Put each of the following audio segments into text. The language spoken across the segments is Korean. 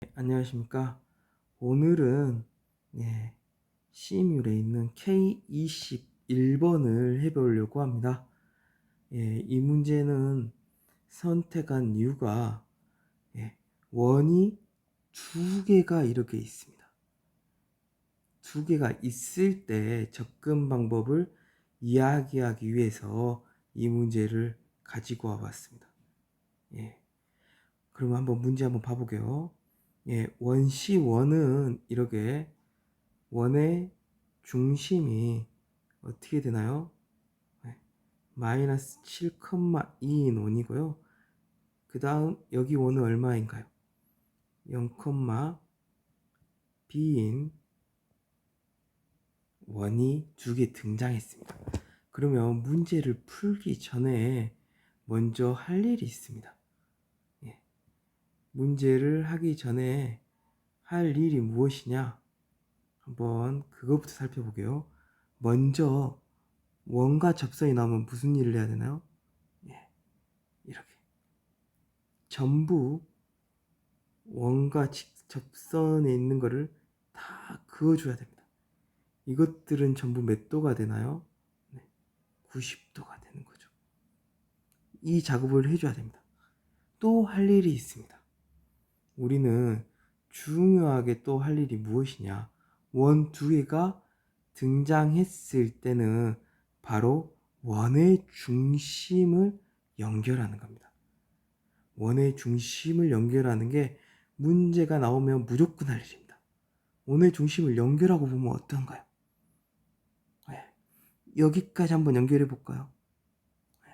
네, 안녕하십니까. 오늘은 예, C뮬에 있는 K21번을 해보려고 합니다. 예, 이 문제는 선택한 이유가 예, 원이 두 개가 이렇게 있습니다. 두 개가 있을 때 접근 방법을 이야기하기 위해서 이 문제를 가지고 와봤습니다. 예. 그러면 한번 문제 한번 봐볼게요. 예, 원시 원은 이렇게 원의 중심이 어떻게 되나요? 네, 마이너스 7,2인 원이고요. 그 다음 여기 원은 얼마인가요? 0,b인 원이 두 개 등장했습니다. 그러면 문제를 풀기 전에 먼저 할 일이 있습니다. 예. 문제를 하기 전에 할 일이 무엇이냐? 한번 그것부터 살펴보게요. 먼저 원과 접선이 나오면 무슨 일을 해야 되나요? 예. 이렇게. 전부 원과 직- 접선에 있는 거를 다 그어줘야 됩니다. 이것들은 전부 몇 도가 되나요? 네. 90도가 되는 거죠. 이 작업을 해줘야 됩니다. 또 할 일이 있습니다. 우리는 중요하게 또 할 일이 무엇이냐? 원 두 개가 등장했을 때는 바로 원의 중심을 연결하는 겁니다. 원의 중심을 연결하는 게 문제가 나오면 무조건 할 일입니다. 원의 중심을 연결하고 보면 어떤가요? 네. 여기까지 한번 연결해 볼까요? 네.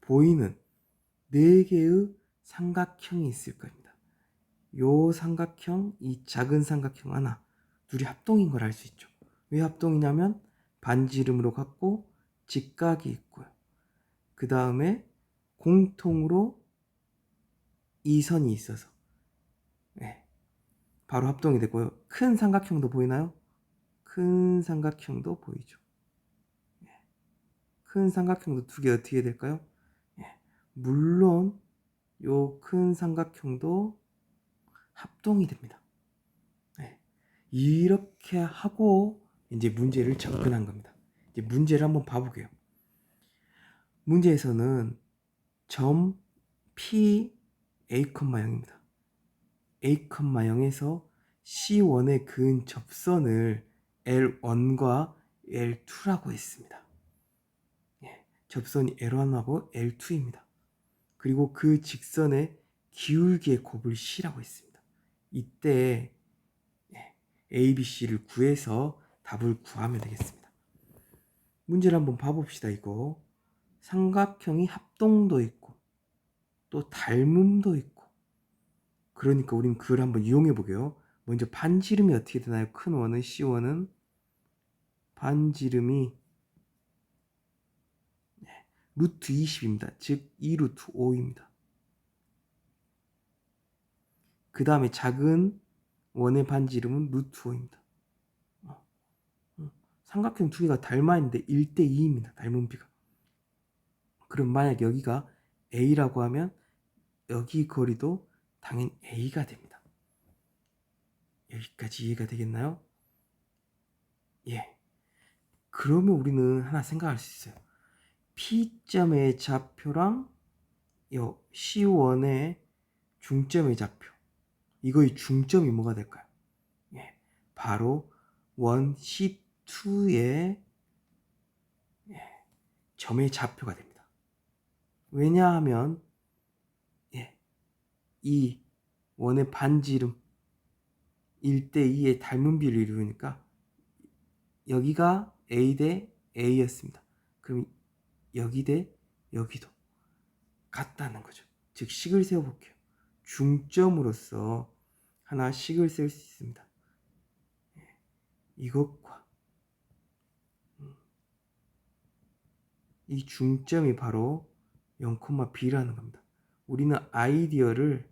보이는 네 개의 삼각형이 있을 겁니다. 요 삼각형, 이 작은 삼각형 하나, 둘이 합동인 걸 알 수 있죠. 왜 합동이냐면 반지름으로 갖고 직각이 있고요. 그 다음에 공통으로 이 선이 있어서 네, 바로 합동이 되고요. 큰 삼각형도 보이나요? 큰 삼각형도 보이죠. 예. 큰 삼각형도 두 개 어떻게 될까요? 예. 물론 요 큰 삼각형도 합동이 됩니다. 예. 이렇게 하고 이제 문제를 접근한 겁니다. 이제 문제를 한번 봐볼게요. 문제에서는 점 P A,0입니다. A,0에서 C1에 그은 접선을 L1과 L2라고 했습니다. 예, 접선이 L1하고 L2입니다. 그리고 그 직선의 기울기의 곱을 C라고 했습니다. 이때 예, A, B, C를 구해서 답을 구하면 되겠습니다. 문제를 한번 봐봅시다. 이거 삼각형이 합동도 있고 또 닮음도 있고 그러니까 우린 그걸 한번 이용해 보게요. 먼저 반지름이 어떻게 되나요? 큰 원은 C1은 반지름이 네, 루트 20입니다. 즉 2루트 5입니다. 그 다음에 작은 원의 반지름은 루트 5입니다. 어, 어, 삼각형 두 개가 닮아 있는데 1대 2입니다. 닮은 비가. 그럼 만약 여기가 A라고 하면 여기 거리도 당연 A가 됩니다. 여기까지 이해가 되겠나요? 예. 그러면 우리는 하나 생각할 수 있어요. P점의 좌표랑 요 C1의 중점의 좌표. 이거의 중점이 뭐가 될까요? 예. 바로 원 C2의 예. 점의 좌표가 됩니다. 왜냐하면 예. 이 원의 반지름 1대2의 닮은 비를 이루니까 여기가 A 대 A였습니다. 그럼 여기 대 여기도 같다는 거죠. 즉 식을 세워볼게요. 중점으로서 하나 식을 세울 수 있습니다. 예, 이것과 음, 이 중점이 바로 0,b라는 겁니다. 우리는 아이디어를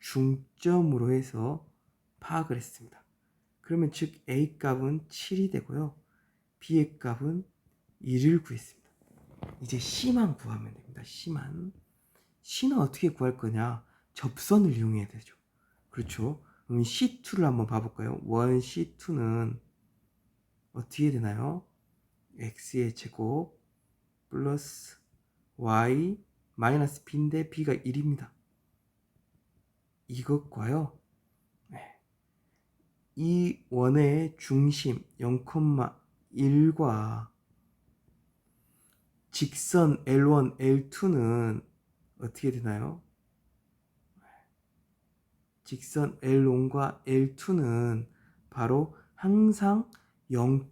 중점으로 해서 파악을 했습니다. 그러면 즉 A 값은 7이 되고요. B의 값은 1을 구했습니다. 이제 C만 구하면 됩니다. C만. C는 어떻게 구할 거냐? 접선을 이용해야 되죠. 그렇죠. 그럼 C2를 한번 봐볼까요? 1 C2는 어떻게 되나요? x의 제곱 플러스 y 마이너스 b인데 b가 1입니다. 이것과요. 네. 이 원의 중심 0,1과 직선 L1, L2는 어떻게 되나요? 직선 L1과 L2는 바로 항상 0,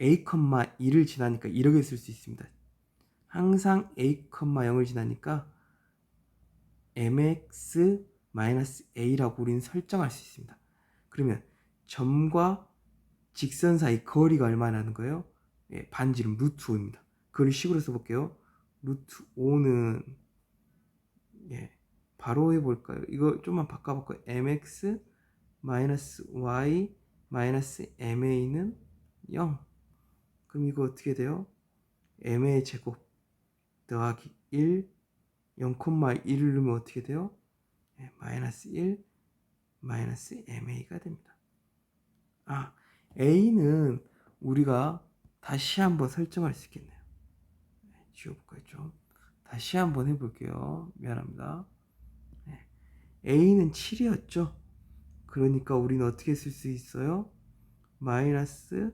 A, 2를 지나니까 이렇게 쓸 수 있습니다. 항상 A, 0을 지나니까 mx a라고 우리는 설정할 수 있습니다. 그러면 점과 직선 사이 거리가 얼마나 하는 거예요? 예, 반지름 루트 5입니다. 그걸 식으로 써볼게요. 루트 5는 예, 바로 해볼까요? 이거 좀만 바꿔볼까요? mx 마이너스 y 마이너스 ma는 0 그럼 이거 어떻게 돼요? ma의 제곱 더하기 1 0,1을 넣으면 어떻게 돼요? 예, 마이너스 1 마이너스 ma가 됩니다. 아 a는 우리가 다시 한번 설정할 수 있겠네요. 네, 지워볼까요 좀? 다시 한번 해볼게요. 미안합니다. 네. a는 7이었죠? 그러니까 우리는 어떻게 쓸 수 있어요? 마이너스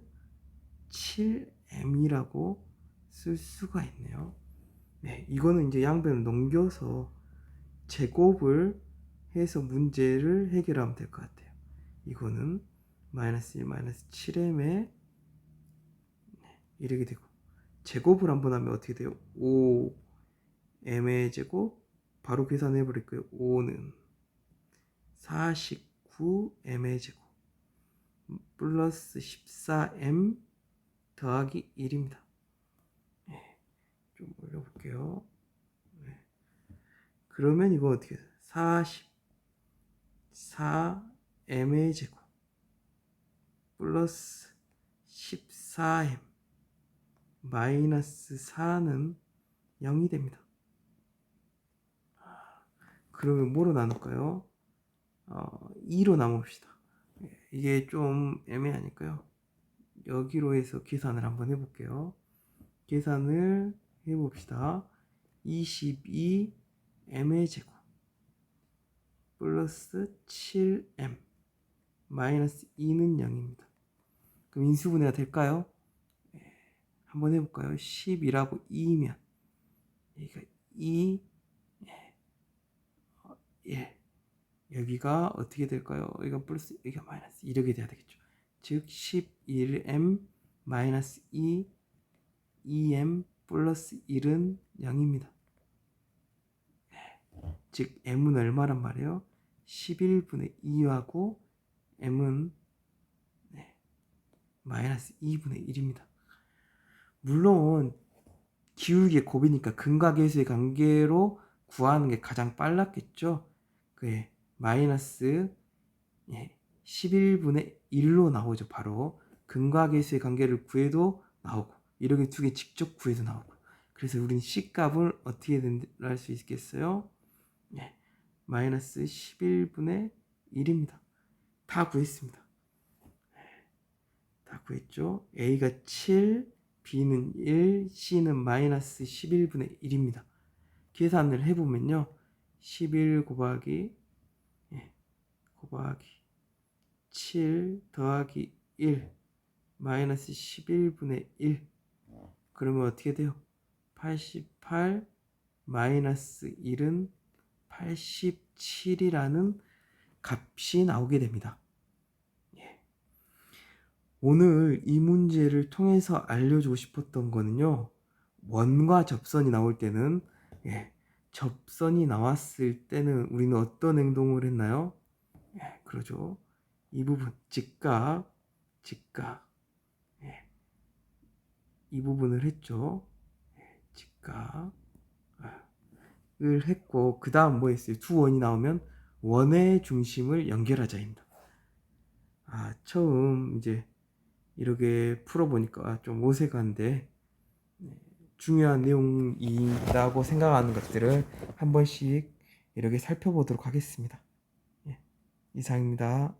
7m이라고 쓸 수가 있네요. 네, 이거는 이제 양변을 넘겨서 제곱을 해서 문제를 해결하면 될 것 같아요. 이거는 마이너스 1 마이너스 7m에 이렇게 되고 제곱을 한번 하면 어떻게 돼요? 5 m의 제곱 바로 계산해 버릴까요? 5는 49 m의 제곱 플러스 14m 더하기 1입니다. 네, 좀 올려볼게요. 네. 그러면 이거 어떻게 돼요? 44m의 제곱 플러스 14m 마이너스 4는 0이 됩니다. 그러면 뭐로 나눌까요? 어, 2로 나눕시다. 이게 좀 애매하니까요. 여기로 해서 계산을 한번 해볼게요. 계산을 해봅시다. 22m의 제곱 플러스 7m 마이너스 2는 0입니다. 그럼 인수분해가 될까요? 네, 한번 해볼까요? 10이라고 2면 여기가 2 1 여기가 어떻게 될까요? 여기가 플러스 여기가 마이너스 이렇게 돼야 되겠죠. 즉 11m 마이너스 2 2m 플러스 1은 0입니다. 즉 m은 얼마란 말이에요? 11분의 2하고 m은 네, 마이너스 2분의 1입니다. 물론 기울기의 곱이니까 근과 계수의 관계로 구하는 게 가장 빨랐겠죠. 그게 마이너스 예, 11분의 1로 나오죠. 바로 근과 계수의 관계를 구해도 나오고 이렇게 두 개 직접 구해도 나오고 그래서 우리는 C 값을 어떻게 할 수 있겠어요? 예, 마이너스 11분의 1입니다. 다 구했습니다. 다 구했죠? A가 7, B는 1, C는 마이너스 11분의 1입니다. 계산을 해보면요. 11 곱하기 예, 곱하기 7 더하기 1 마이너스 11분의 1 그러면 어떻게 돼요? 88 마이너스 1은 87이라는 값이 나오게 됩니다. 예. 오늘 이 문제를 통해서 알려주고 싶었던 거는요. 원과 접선이 나올 때는 예, 접선이 나왔을 때는 우리는 어떤 행동을 했나요? 예, 그러죠. 이 부분 직각, 직각, 예, 이 부분을 했죠. 예, 직각. 을 했고 그 다음 뭐 했어요? 두 원이 나오면 원의 중심을 연결하자입니다. 아 처음 이제 이렇게 풀어보니까 좀 어색한데 네, 중요한 내용이라고 생각하는 것들을 한 번씩 이렇게 살펴보도록 하겠습니다. 예, 이상입니다.